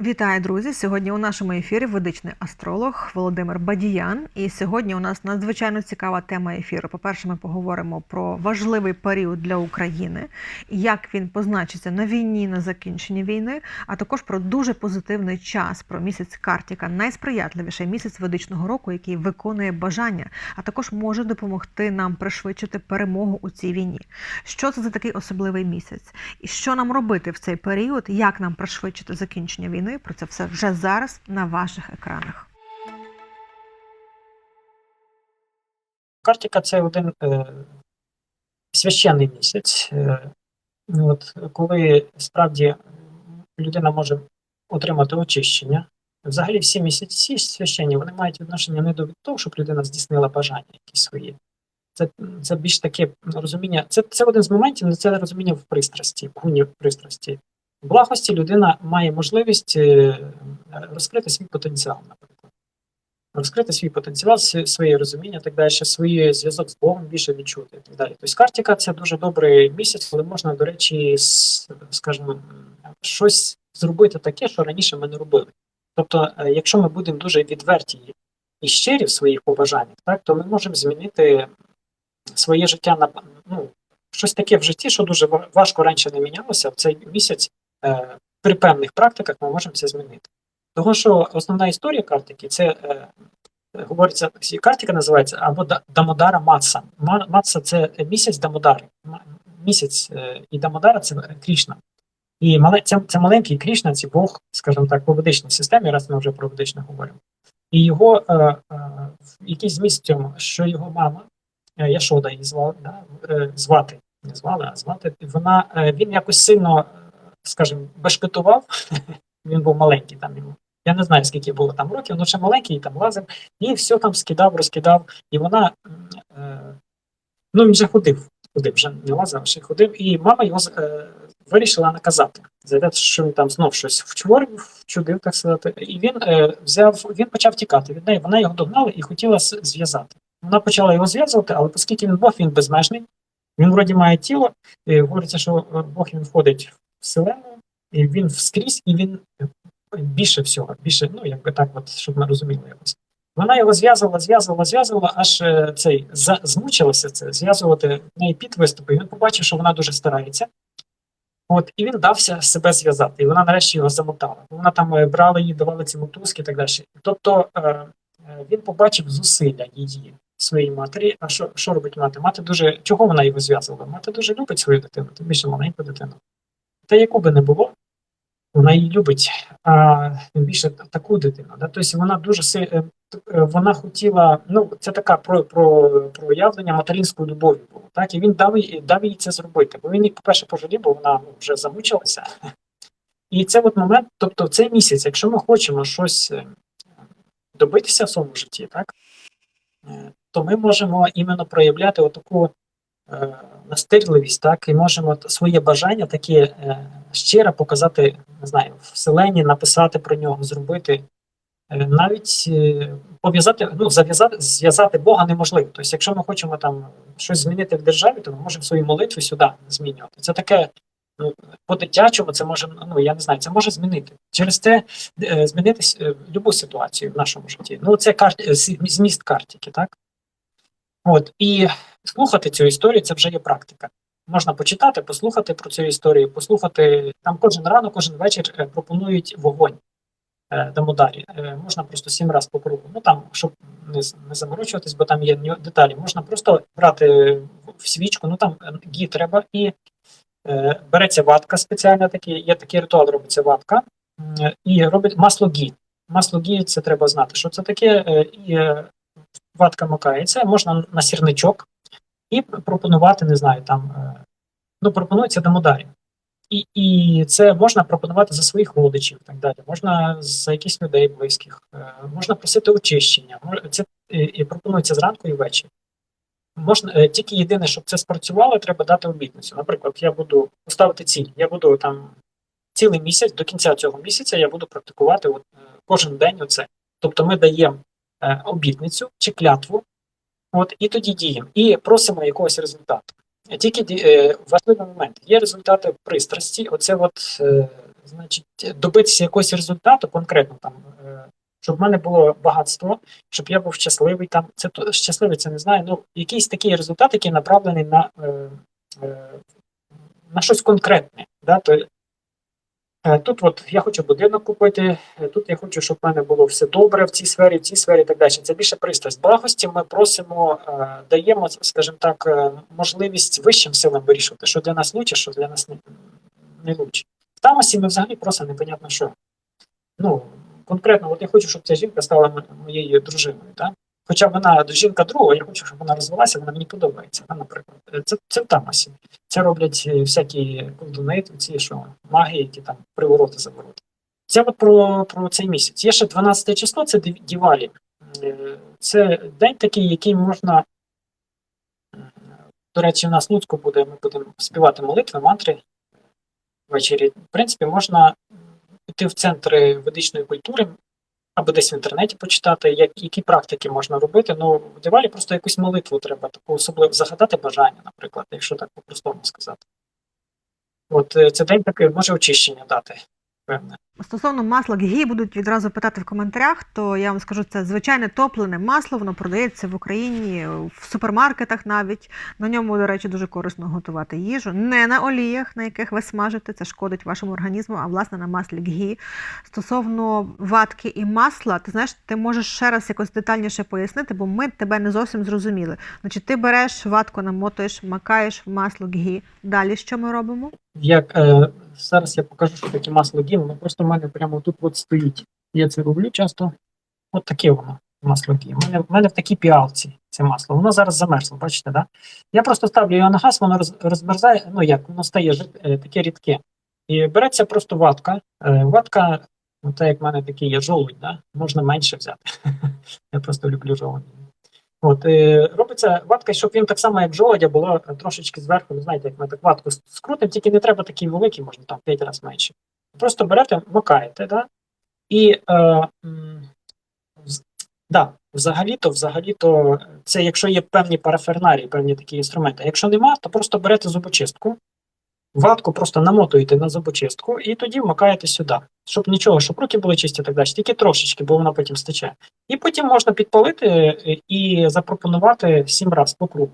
Вітаю, друзі! Сьогодні у нашому ефірі ведичний астролог Володимир Бадіян. І сьогодні у нас надзвичайно цікава тема ефіру. По-перше, ми поговоримо про важливий період для України, як він позначиться на війні, на закінченні війни, а також про дуже позитивний час, про місяць Картіка, найсприятливіший місяць ведичного року, який виконує бажання, а також може допомогти нам пришвидшити перемогу у цій війні. Що це за такий особливий місяць? І що нам робити в цей період? Як нам пришвидшити закінчення війни? Про це все вже зараз на ваших екранах. Картіка це один е, священний місяць. Е, от, коли справді людина може отримати очищення. Взагалі всі місяці священні вони мають відношення не до того, щоб людина здійснила бажання якісь свої. Це це більш таке розуміння. Це це один з моментів, але це розуміння в пристрасті, в гуні в пристрасті. Благості людина має можливість е, розкрити свій потенціал, наприклад. Розкрити свій потенціал, своє розуміння, так далі, свій зв'язок з Богом більше відчути і так далі. Тобто Картіка це дуже добрий місяць, коли можна, до речі, скажімо, щось зробити таке, що раніше ми не робили. Тобто, е, якщо ми будемо дуже відверті і щирі в своїх побажаннях, так, то ми можемо змінити своє життя на ну, щось таке в житті, що дуже важко раніше не мінялося в цей місяць. Е, при певних практиках ми можемо це змінити. Того, що основна історія картики це е, говориться, картика називається або Дамодара Матса. Матса це місяць Дамодари. Місяць е, і Дамодара це Крішна. І це, це маленький Крішна, це Бог, скажімо так, по ведичній системі, раз ми вже про ведичне говоримо. І його е, е, якийсь зміст в цьому, що його мама, Яшода її звали, да, звати, не звали, а звати, вона, він якось сильно скажімо, бешкетував, він був маленький там йому. Я не знаю, скільки було там років, але ще маленький там лазив, і все там скидав, розкидав. І вона, е, ну він вже ходив, ходив, вже не лазив, а ще ходив, і мама його е, вирішила наказати. За те, що він там знов щось вчворив, вчудив, так сказати. І він е, взяв, він почав тікати від неї. Вона його догнала і хотіла зв'язати. Вона почала його зв'язувати, але оскільки він Бог, він безмежний. Він вроді має тіло, і говориться, що Бог він входить в Вселену, і він вскрізь, і він більше всього, більше, ну якби так, от, щоб ми розуміли якось. Вона його зв'язувала, зв'язувала, зв'язувала, аж е, цей за, змучилася це зв'язувати в неї під виступи. Він побачив, що вона дуже старається. От, і він дався себе зв'язати. І вона нарешті його замотала. Вона там е, брала її, давала ці мотузки і так далі. Тобто е, він побачив зусилля її своїй матері. А що що робить мати? Мати дуже чого вона його зв'язувала? Мати дуже любить свою дитину, тим більше маленьку дитину. Та яку би не було, вона її любить, а більше таку дитину. Да? Тобто вона дуже е, е, вона хотіла, ну це така про про проявлення материнської любові було. Так, і він дав дав їй це зробити. Бо він її, по-перше, пожалів, бо вона вже замучилася. І це от момент, тобто в цей місяць, якщо ми хочемо щось е, добитися в своєму житті, так, то ми можемо іменно проявляти отаку настирливість, так і можемо своє бажання таке е, щиро показати, не знаю, вселені, написати про нього, зробити. Е, навіть пов'язати, ну зав'язати зв'язати Бога неможливо. Тобто, якщо ми хочемо там щось змінити в державі, то ми можемо свої молитви сюди змінювати. Це таке ну, по-дитячому, це може, ну я не знаю, це може змінити. Через це е, змінити е, любу ситуацію в нашому житті. Ну, це карт зміст картики, так? От і слухати цю історію це вже є практика. Можна почитати, послухати про цю історію, послухати там кожен ранок, кожен вечір е, пропонують вогонь е, Дамодарі. Е, можна просто сім разів по кругу. Ну там, щоб не не заморочуватись, бо там є деталі. Можна просто брати в свічку, ну там гі треба, і е, береться ватка спеціальна, такі, є такий ритуал, робиться ватка, і робить масло гі. Масло гі це треба знати, що це таке, і ватка макається, можна на сірничок і пропонувати, не знаю, там, е, ну, пропонується демодарі. І і це можна пропонувати за своїх родичів і так далі, можна за якісь людей близьких, е, можна просити очищення, це і пропонується зранку і ввечері. Можна е, тільки єдине, щоб це спрацювало, треба дати обітницю. Наприклад, я буду поставити ціль, я буду там цілий місяць, до кінця цього місяця я буду практикувати от, кожен день оце. Тобто ми даємо обітницю чи клятву, от і тоді діємо, і просимо якогось результату. Тільки е, важливий момент є результати пристрасті. Оце от е, значить, добитися якогось результату конкретно там, е, щоб в мене було багатство, щоб я був щасливий. Там це то щасливий, це не знаю. Ну, якийсь такий результат, який направлений на, е, е, на щось конкретне. Да? То, е, тут от я хочу будинок купити, е, тут я хочу, щоб в мене було все добре в цій сфері, в цій сфері і так далі. Це більше пристрасть. Благості ми просимо, е, даємо, скажімо так, е, можливість вищим силам вирішувати, що для нас лучше, що для нас не, не лучше. В ми взагалі просто непонятно що. Ну, конкретно, от я хочу, щоб ця жінка стала моєю дружиною. Да? Хоча вона жінка другого, я хочу, щоб вона розвелася, вона мені подобається. Да, наприклад, Е, це, це в тамасі. Це роблять е, всякі колдуни, ці що маги, які там привороти завороти. Це от про, про цей місяць. Є ще 12 число, це Дівалі. Е, Це день такий, який можна. До речі, у нас Луцьку буде, ми будемо співати молитви, мантри ввечері. В принципі, можна піти в центри ведичної культури або десь в інтернеті почитати, як, які практики можна робити. Ну, в Дівалі просто якусь молитву треба, таку особливо загадати бажання, наприклад, якщо так по-простому сказати. От е, це день такий може очищення дати, певне. Стосовно масла гі будуть відразу питати в коментарях, то я вам скажу, це звичайне топлене масло, воно продається в Україні в супермаркетах навіть. На ньому, до речі, дуже корисно готувати їжу. Не на оліях, на яких ви смажите, це шкодить вашому організму, а власне на маслі гі. Стосовно ватки і масла, ти знаєш, ти можеш ще раз якось детальніше пояснити, бо ми тебе не зовсім зрозуміли. Значить, ти береш ватку, намотуєш, макаєш в масло гі. Далі що ми робимо? Як е, зараз я покажу, що таке масло гі, воно просто мене прямо тут от стоїть. Я це роблю часто. От таке воно масло гі. У мене, в мене в такій піалці це масло. Воно зараз замерзло, бачите, да? Я просто ставлю його на газ, воно роз, розмерзає, ну як, воно стає е, таке рідке. І береться просто ватка. Е, ватка, ну, так як в мене такий є жолудь, да? можна менше взяти. я просто люблю жолудь. От, е, робиться ватка, щоб він так само, як жолодя, було трошечки зверху, ви знаєте, як ми так ватку скрутимо, тільки не треба такий великий, можна там 5 разів менше. Просто берете, макаєте, да? і е, да, взагалі-то, взагалі-то, це якщо є певні парафернарії, певні такі інструменти. Якщо нема, то просто берете зубочистку, ватку просто намотуєте на зубочистку і тоді вмикаєте сюди. Щоб нічого, щоб руки були чисті так далі, тільки трошечки, бо вона потім стече. І потім можна підпалити е, і запропонувати сім разів по кругу.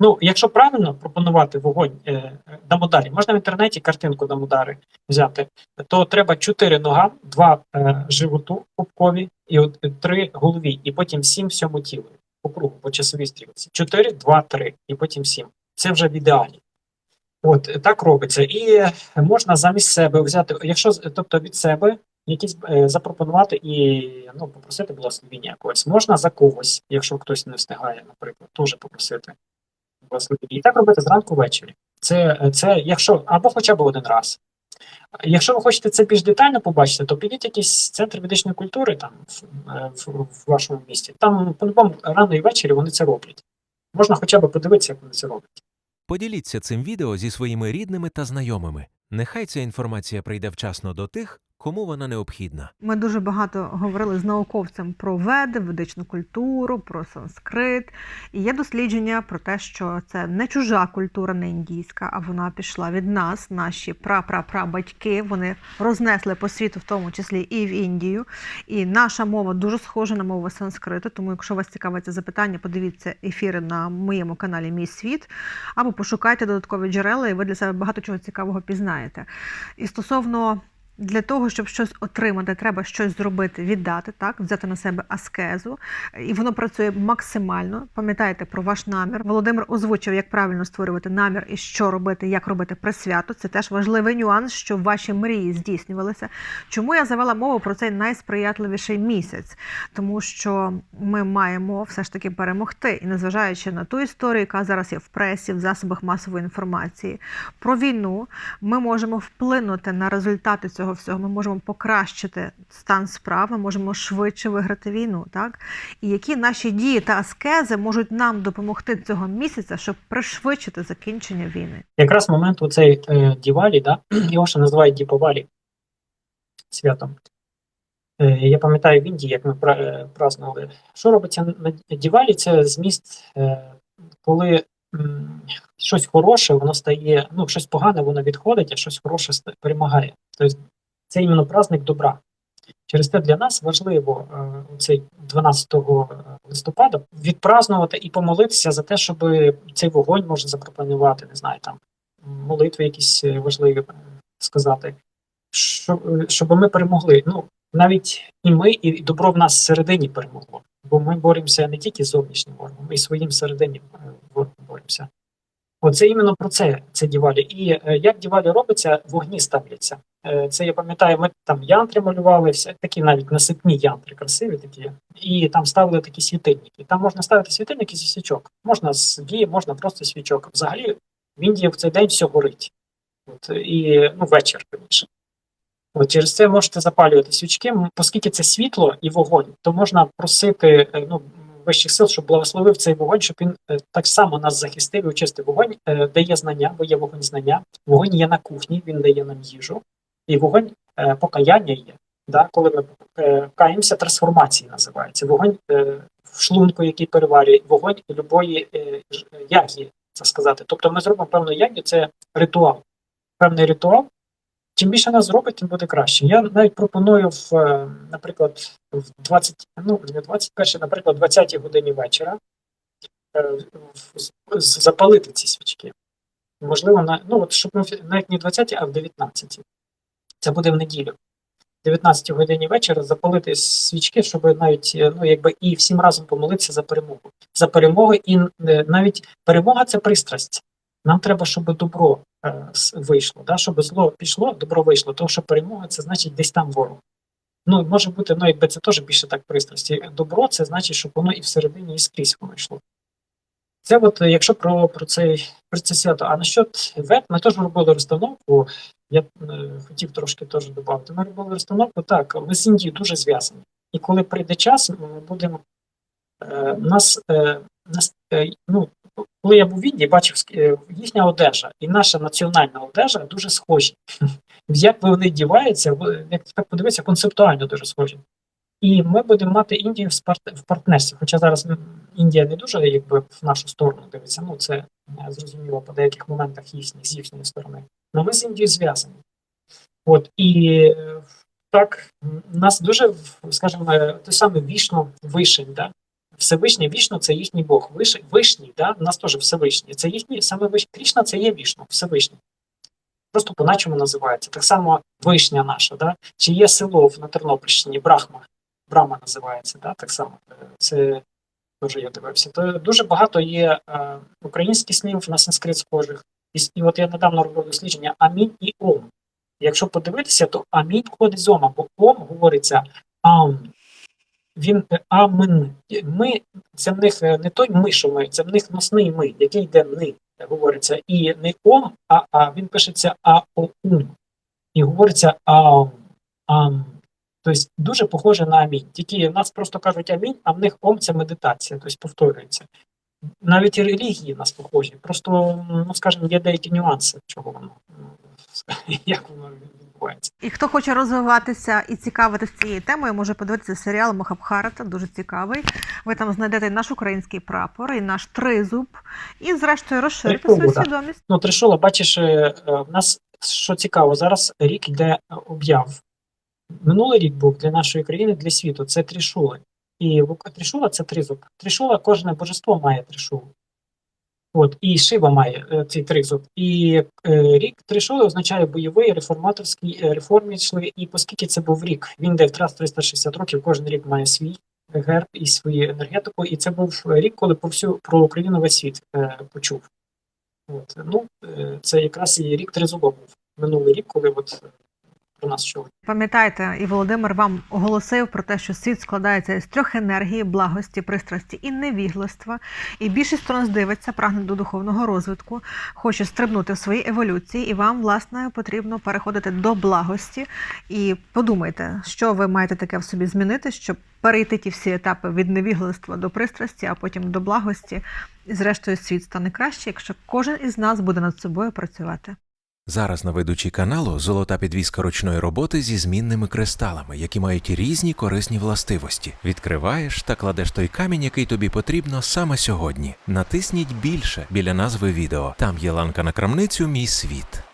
Ну, якщо правильно пропонувати вогонь е, дамодарі, можна в інтернеті картинку дамодари взяти, то треба чотири нога, два е, животу пупкові і от, е, три голові, і потім сім всьому тілу по кругу, по часовій стрілці. Чотири, два, три, і потім сім. Це вже в ідеалі. От е, так робиться. І е, можна замість себе взяти, якщо тобто від себе якісь е, запропонувати і ну, попросити благословіння якогось. Можна за когось, якщо хтось не встигає, наприклад, теж попросити. І так робити зранку ввечері. Це, це якщо або хоча б один раз. Якщо ви хочете це більш детально побачити, то підіть якийсь центр медичної культури там в, е, в, в вашому місті. Там по-любому рано і ввечері вони це роблять. Можна хоча б подивитися, як вони це роблять. Поділіться цим відео зі своїми рідними та знайомими. Нехай ця інформація прийде вчасно до тих, кому вона необхідна. Ми дуже багато говорили з науковцем про веди, ведичну культуру, про санскрит. І є дослідження про те, що це не чужа культура, не індійська, а вона пішла від нас. Наші пра-пра-пра-батьки вони рознесли по світу, в тому числі і в Індію. І наша мова дуже схожа на мову санскриту. Тому, якщо вас цікавить це запитання, подивіться ефіри на моєму каналі Мій світ або пошукайте додаткові джерела, і ви для себе багато чого цікавого пізнаєте. І стосовно для того, щоб щось отримати, треба щось зробити, віддати, так, взяти на себе аскезу, і воно працює максимально. Пам'ятайте про ваш намір. Володимир озвучив, як правильно створювати намір і що робити, як робити присвято. Це теж важливий нюанс, щоб ваші мрії здійснювалися. Чому я завела мову про цей найсприятливіший місяць? Тому що ми маємо все ж таки перемогти, і незважаючи на ту історію, яка зараз є в пресі, в засобах масової інформації, про війну, ми можемо вплинути на результати цього всього. Ми можемо покращити стан справ, ми можемо швидше виграти війну. Так? І які наші дії та аскези можуть нам допомогти цього місяця, щоб пришвидшити закінчення війни? Якраз момент у цей е, Дівалі, да? його ще називають Діповалі святом. Е, я пам'ятаю в Індії, як ми е. Що робиться на Дівалі? Це зміст, е, коли щось хороше, воно стає, ну, щось погане, воно відходить, а щось хороше перемагає. Тобто це іменно праздник добра. Через те для нас важливо е, цей 12 листопада відпразнувати і помолитися за те, щоб цей вогонь можна запропонувати, не знаю, там молитви якісь е, важливі е, сказати, щоб, ми перемогли. Ну, навіть і ми, і добро в нас всередині перемогло. Бо ми боремося не тільки з зовнішнім ворогом, ми і своїм всередині ворогом боремося. Оце іменно про це, це Дівалі. І як Дівалі робиться, вогні ставляться. Е, Це я пам'ятаю, ми там янтри малювали, всі, такі навіть насипні янтри, красиві такі. І там ставили такі світильники. Там можна ставити світильники зі свічок. Можна з вії, можна просто свічок. Взагалі в Індії в цей день все горить. От, і ну, вечір, раніше. От через це можете запалювати свічки, оскільки це світло і вогонь, то можна просити е, ну, вищих сил, щоб благословив цей вогонь, щоб він е, так само нас захистив і очистив. Вогонь дає знання, бо є вогонь знання. Вогонь є на кухні, він дає нам їжу, і вогонь е, покаяння є. Да? Коли ми е, каємося, трансформації називається. Вогонь е, в шлунку, який переварює, вогонь любої е, ягі, це сказати. Тобто ми зробимо певну ягі, це ритуал. Певний ритуал. Чим більше нас зробить, тим буде краще. Я навіть пропоную в, е, наприклад, в 20, ну не 21, наприклад, 20 годині вечора е, запалити ці свічки. Можливо, на ну от щоб ми навіть не в 20, а в 19. Це буде в неділю. В 19 годині вечора запалити свічки, щоб навіть е, ну якби і всім разом помолитися за перемогу. За перемогу, і е, навіть перемога це пристрасть. Нам треба, щоб добро е, вийшло, да? щоб зло пішло, добро вийшло. Тому що перемога це значить десь там ворог. Ну, може бути, ну якби це теж більше так пристрасті. Добро це значить, щоб воно і всередині, і скрізь воно йшло. Це от е, якщо про, про, цей, про це свято. А насчет вет, ми теж робили розстановку. Я е, хотів трошки теж додати. Ми робили розстановку так, ми з Індією дуже зв'язані. І коли прийде час, ми будемо е, нас, е, нас е, ну, коли я був в Індії, бачив е, їхня одежа і наша національна одежа дуже схожі. Як вони діваються, як так подивитися, концептуально дуже схожі. І ми будемо мати Індію в, партнерстві. Хоча зараз Індія не дуже якби в нашу сторону дивиться. Ну це е, зрозуміло по деяких моментах їхніх з їхньої сторони. Але ми з Індією зв'язані. От і так нас дуже скажімо, той самий вішно вишень, да? Всевишній вішно це їхній Бог. Виш, вишній, да? у нас теж Всевишній. Це їхній саме вишній. Крішна це є вішно, Всевишній. Просто по-начому називається. Так само вишня наша, да? чи є село на Тернопільщині, Брахма. Брама називається, да? так само. Е, Це теж я дивився. То дуже багато є е, українських слів на санскрит схожих. І, і от я недавно робив дослідження амінь і ом. Якщо подивитися, то амінь входить з ома, бо ом говориться ам. Він е, амен. Ми, це в них е, не той ми, що ми, це в них носний ми, який йде е, говориться. І не ом, а, а він пишеться аоум. І говориться ам. ам. Тобто дуже похоже на амінь. Тільки нас просто кажуть амінь, а в них ом це медитація, тобто повторюється. Навіть і релігії нас похожі. Просто, ну скажімо, є деякі нюанси, чого воно, як воно відбувається. І хто хоче розвиватися і цікавитися цією темою, може подивитися серіал Махабхарата, дуже цікавий. Ви там знайдете і наш український прапор, і наш тризуб, і зрештою розширите Тризуб, свою свідомість. Ну, Тришола, бачиш, е, е, в нас що цікаво, зараз рік йде об'яв. Минулий рік був для нашої країни, для світу. Це трішули. І трішула це тризуб. Трішула, кожне божество має тришулу. От, і Шива має е, цей тризуб. І е, рік тришули означає бойовий, реформаторський, е, реформи. І оскільки це був рік, він де втрат 360 років, кожен рік має свій герб і свою енергетику. І це був рік, коли про всю про Україну весь світ е, почув. От, ну, е, це якраз і рік тризуба був минулий рік, коли от про нас чули. Пам'ятайте, і Володимир вам оголосив про те, що світ складається із трьох енергій: благості, пристрасті і невігластва. І більшість, хто нас дивиться, прагне до духовного розвитку, хоче стрибнути в своїй еволюції, і вам, власне, потрібно переходити до благості. І подумайте, що ви маєте таке в собі змінити, щоб перейти ті всі етапи від невігластва до пристрасті, а потім до благості. І зрештою світ стане краще, якщо кожен із нас буде над собою працювати. Зараз на ведучій каналу золота підвіска ручної роботи зі змінними кристалами, які мають різні корисні властивості. Відкриваєш та кладеш той камінь, який тобі потрібно саме сьогодні. Натисніть більше біля назви відео. Там є ланка на крамницю Мій світ.